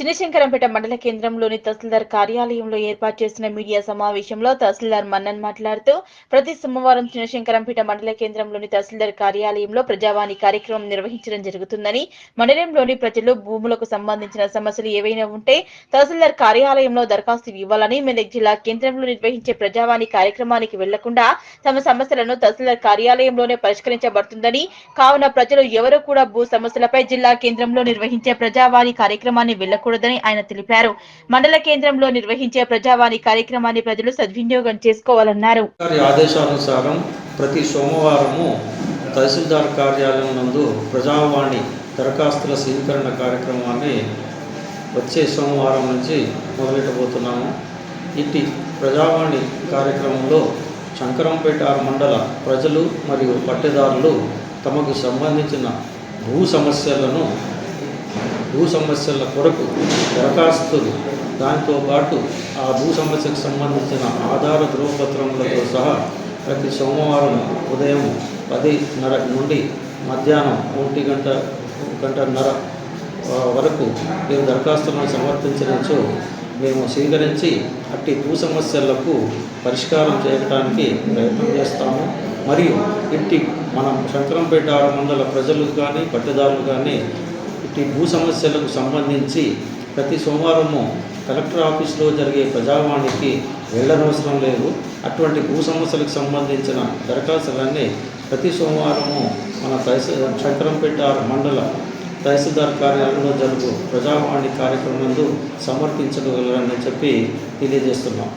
చిన్నశంకరంపేట మండల కేంద్రంలోని తహసీల్దార్ కార్యాలయంలో ఏర్పాటు చేసిన మీడియా సమావేశంలో తహసీల్దార్ మన్నన్ మాట్లాడుతూ ప్రతి సోమవారం చిన్నశంకరంపేట మండల కేంద్రంలోని తహసీల్దార్ కార్యాలయంలో ప్రజావాణి కార్యక్రమం నిర్వహించడం జరుగుతుందని మండలంలోని ప్రజలు భూములకు సంబంధించిన సమస్యలు ఏవైనా ఉంటే తహసీల్దార్ కార్యాలయంలో దరఖాస్తు ఇవ్వాలని మెదక్ జిల్లా కేంద్రంలో నిర్వహించే ప్రజావాణి కార్యక్రమానికి వెళ్ళకుండా తమ సమస్యలను తహసీల్దార్ కార్యాలయంలోనే పరిష్కరించబడుతుందని కావున ప్రజలు ఎవరు కూడా భూ సమస్యలపై జిల్లా కేంద్రంలో నిర్వహించే ప్రజావాణి కార్యక్రమాన్ని వెళ్ళకూడదని ఆయన తెలిపారు. మండల కేంద్రంలో నిర్వహించే ప్రజావాణి కార్యక్రమాన్ని ప్రజలు సద్వినియోగం చేసుకోవాలన్నారు. ఆదేశానుసారం ప్రతి సోమవారము తహసీల్దార్ కార్యాలయం నందు ప్రజావాణి దరఖాస్తుల స్వీకరణ కార్యక్రమాన్ని వచ్చే సోమవారం నుంచి మొదలెట్టబోతున్నాము. ఇట్టి ప్రజావాణి కార్యక్రమంలో శంకరంపేట మండల ప్రజలు మరియు పట్టెదారులు తమకు సంబంధించిన భూ సమస్యలను భూ సమస్యల కొరకు దరఖాస్తులు. దాంతోపాటు ఆ భూ సమస్యకు సంబంధించిన ఆధార ధృవపత్రములతో సహా ప్రతి సోమవారం ఉదయం పదిన్నర నుండి మధ్యాహ్నం ఒంటి గంట గంటన్నర వరకు మేము దరఖాస్తులను సమర్పించవచ్చు. మేము స్వీకరించి అట్టి భూ సమస్యలకు పరిష్కారం చేయడానికి ప్రయత్నం చేస్తాము. మరియు ఇట్టి మనం శంకరంపేట మండల ప్రజలు కానీ పట్టదారులు కానీ ఇట్టి భూ సమస్యలకు సంబంధించి ప్రతి సోమవారము కలెక్టర్ ఆఫీస్లో జరిగే ప్రజావాణికి వెళ్ళనవసరం లేదు. అటువంటి భూ సమస్యలకు సంబంధించిన దరఖాస్తులన్నీ ప్రతి సోమవారము మన తహసీల్ చక్రంపేట మండల తహసీల్దార్ కార్యాలయంలో జరుగు ప్రజావాణి కార్యక్రమందు సమర్పించగలరని చెప్పి తెలియజేస్తున్నాం.